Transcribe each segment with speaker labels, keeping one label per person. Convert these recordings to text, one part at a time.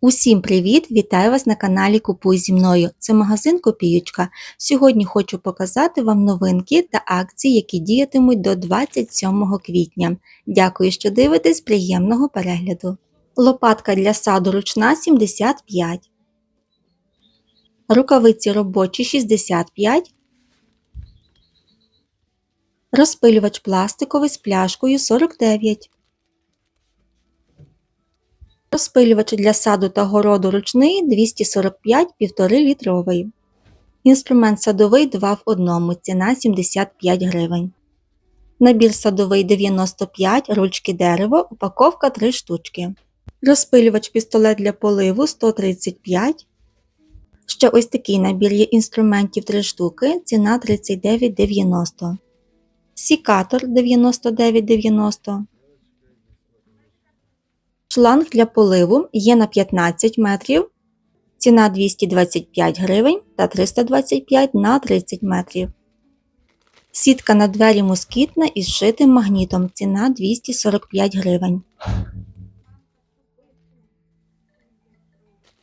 Speaker 1: Усім привіт! Вітаю вас на каналі Купуй зі мною. Це магазин Копіючка. Сьогодні хочу показати вам новинки та акції, які діятимуть до 27 квітня. Дякую, що дивитесь. Приємного перегляду. Лопатка для саду ручна 75. Рукавиці робочі 65. Розпилювач пластиковий з пляшкою 49. Розпилювач для саду та городу ручний 245 1,5 літровий. Інструмент садовий 2 в 1, ціна 75 гривень. Набір садовий 95, ручки дерево, упаковка 3 штучки. Розпилювач пістолет для поливу 135. Ще ось такий набір є інструментів 3 штуки, ціна 39,90. Сікатор 99,90. Шланг для поливу є на 15 метрів, ціна 225 гривень та 325 на 30 метрів. Сітка на двері москітна із зшитим магнітом, ціна 245 гривень.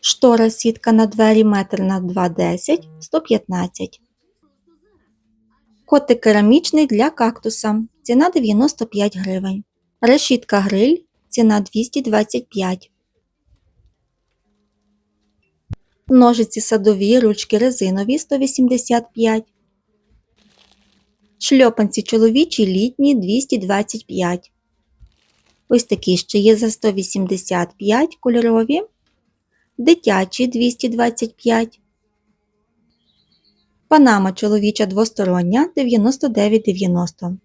Speaker 1: Штора сітка на двері метр на 2,10 115. Котик керамічний для кактуса, ціна 95 гривень. Решітка гриль ціна 225. Ножиці садові, ручки резинові 185. Шльопанці чоловічі літні 225. Ось такі ще є за 185 кольорові. Дитячі 225. Панама чоловіча двостороння 99,90.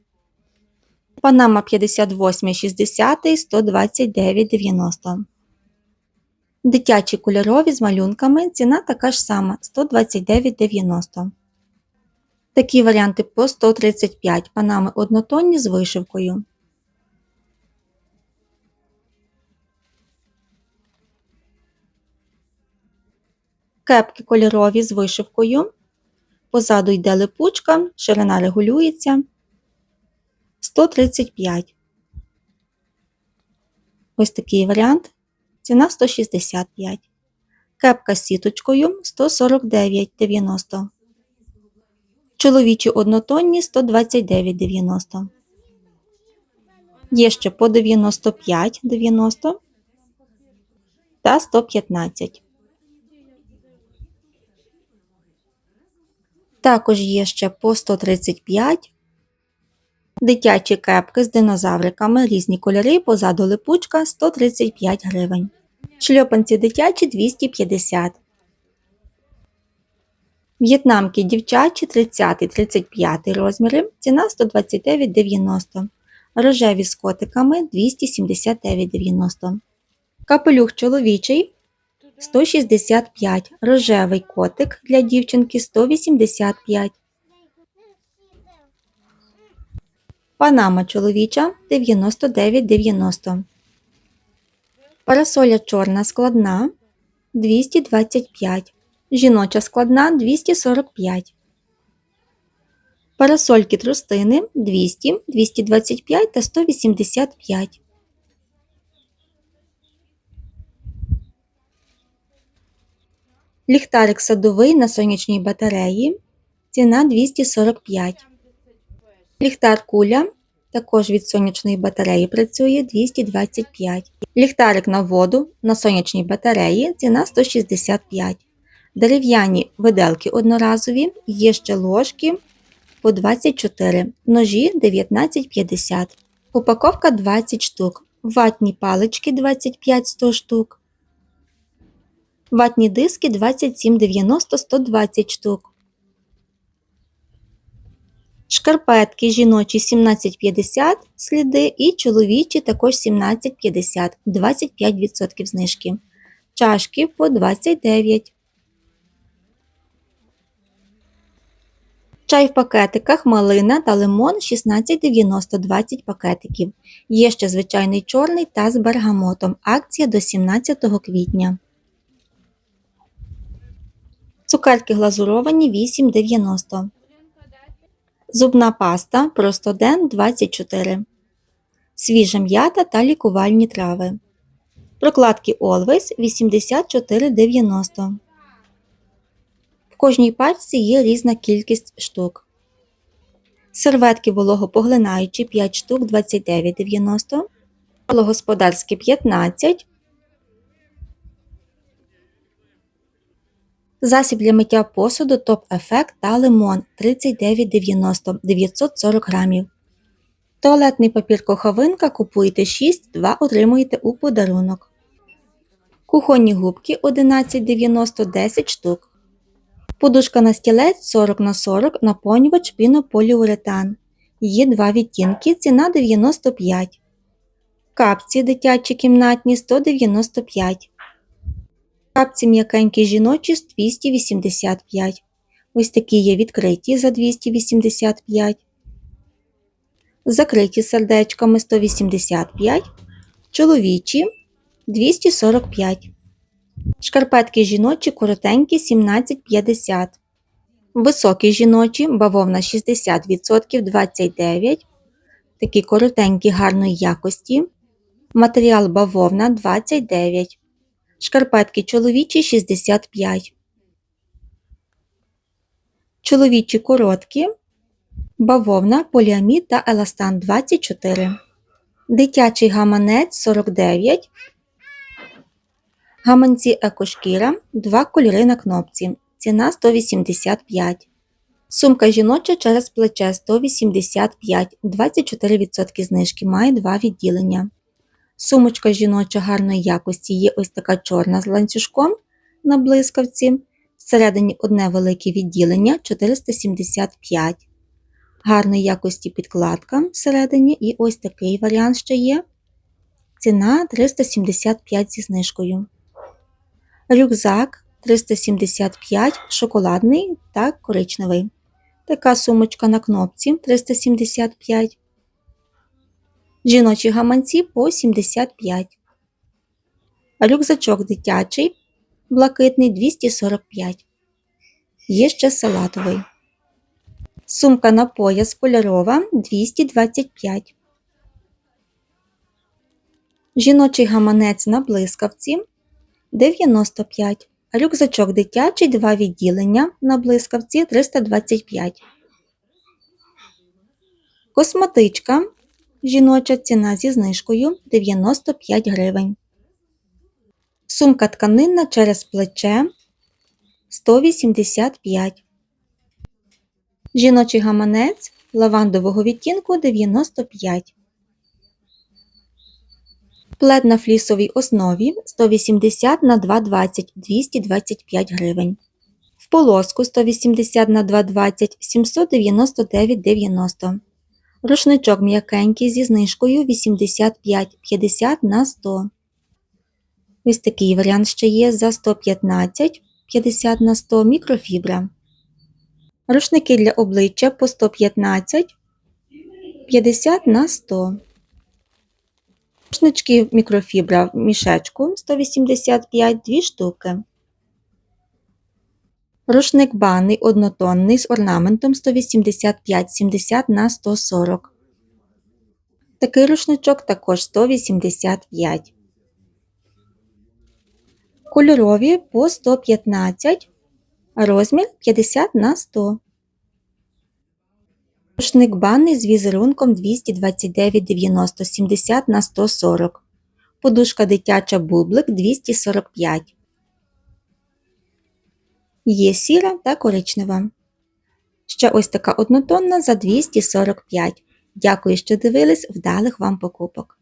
Speaker 1: Панама 58 60 129 90. Дитячі кольорові з малюнками ціна така ж сама 129,90. Такі варіанти по 135 панами однотонні з вишивкою. Кепки кольорові з вишивкою. Позаду йде липучка, ширина регулюється. 135. Ось такий варіант. Ціна 165. Кепка з сіточкою 149,90. Чоловічі однотонні 129,90. Є ще по 95,90 та 115. Також є ще по 135 Дитячі кепки з динозавриками, різні кольори, позаду липучка 135 гривень. Шльопанці дитячі 250. В'єтнамки дівчачі 30-35 розміри, ціна 129,90. Рожеві з котиками 279,90. Капелюх чоловічий 165. Рожевий котик для дівчинки 185. Панама чоловіча 99,90. Парасоля чорна складна 225. Жіноча складна 245. Парасольки трустини 200, 225 та 185. Ліхтарик садовий на сонячній батареї. Ціна 245. Ліхтар куля також від сонячної батареї працює 225. Ліхтарик на воду на сонячній батареї ціна 165. Дерев'яні виделки одноразові, є ще ложки по 24, ножі 19,50. Упаковка 20 штук. Ватні палички 25-100 штук. Ватні диски 27,90 120 штук. Шкарпетки жіночі 17,50 сліди і чоловічі також 17,50 25% знижки. Чашки по 29. Чай в пакетиках малина та лимон 16,90 20 пакетиків. Є ще звичайний чорний та з бергамотом. Акція до 17 квітня. Цукерки глазуровані 8,90 Зубна паста Простоден 24. Свіжа м'ята та лікувальні трави. Прокладки Always 84,90. В кожній пачці є різна кількість штук. Серветки вологопоглинаючі 5 штук 29,90. Вологосподарські 15. Засіб для миття посуду Топ Ефект та лимон 39,90 940 грамів. Туалетний папір коховинка купуєте 6, 2 отримуєте у подарунок. Кухонні губки 11,90 10 штук. Подушка на стілець 40 на 40 наповнювач пінополіуретан. Є два відтінки, ціна 95. Капці дитячі кімнатні 195. Капці м'якенькі жіночі 285. Ось такі є відкриті за 285. Закриті сердечками 185. Чоловічі 245. Шкарпетки жіночі коротенькі 17,50. Високі жіночі бавовна 60% 29. Такі коротенькі гарної якості. Матеріал бавовна 29. Шкарпетки чоловічі 65. Чоловічі короткі. Бавовна, поліамід та еластан 24. Дитячий гаманець 49. Гаманці екошкіра 2 кольори на кнопці. Ціна 185. Сумка жіноча через плече 185, 24% знижки. Має два відділення. Сумочка жіноча гарної якості є ось така чорна з ланцюжком на блискавці. Всередині одне велике відділення 475. Гарної якості підкладка всередині і ось такий варіант ще є. Ціна 375 зі знижкою. Рюкзак 375 шоколадний та коричневий. Така сумочка на кнопці 375. Жіночі гаманці по 75. Рюкзачок дитячий, блакитний 245. Є ще салатовий. Сумка на пояс кольорова 225. Жіночий гаманець на блискавці 95. Рюкзачок дитячий, два відділення на блискавці 325. Косметичка. Жіноча ціна зі знижкою 95 гривень. Сумка тканинна через плече 185. Жіночий гаманець лавандового відтінку 95. Плед на флісовій основі 180 на 220 225 гривень. В полоску 180 на 220 799,90. Рушничок м'якенький зі знижкою 85 50 на 100. Ось такий варіант ще є за 115 50 на 100 мікрофібра. Рушники для обличчя по 115 50 на 100. Рушнички мікрофібра в мішечку 185 2 штуки. Рушник банний однотонний з орнаментом 185-70 на 140. Такий рушничок також 185. Кольорові по 115. Розмір 50 на 100. Рушник банний з візерунком 229,90 70 на 140. Подушка дитяча бублик 245. Є сіра та коричнева. Ще ось така однотонна за 245. Дякую, що дивились вдалих вам покупок.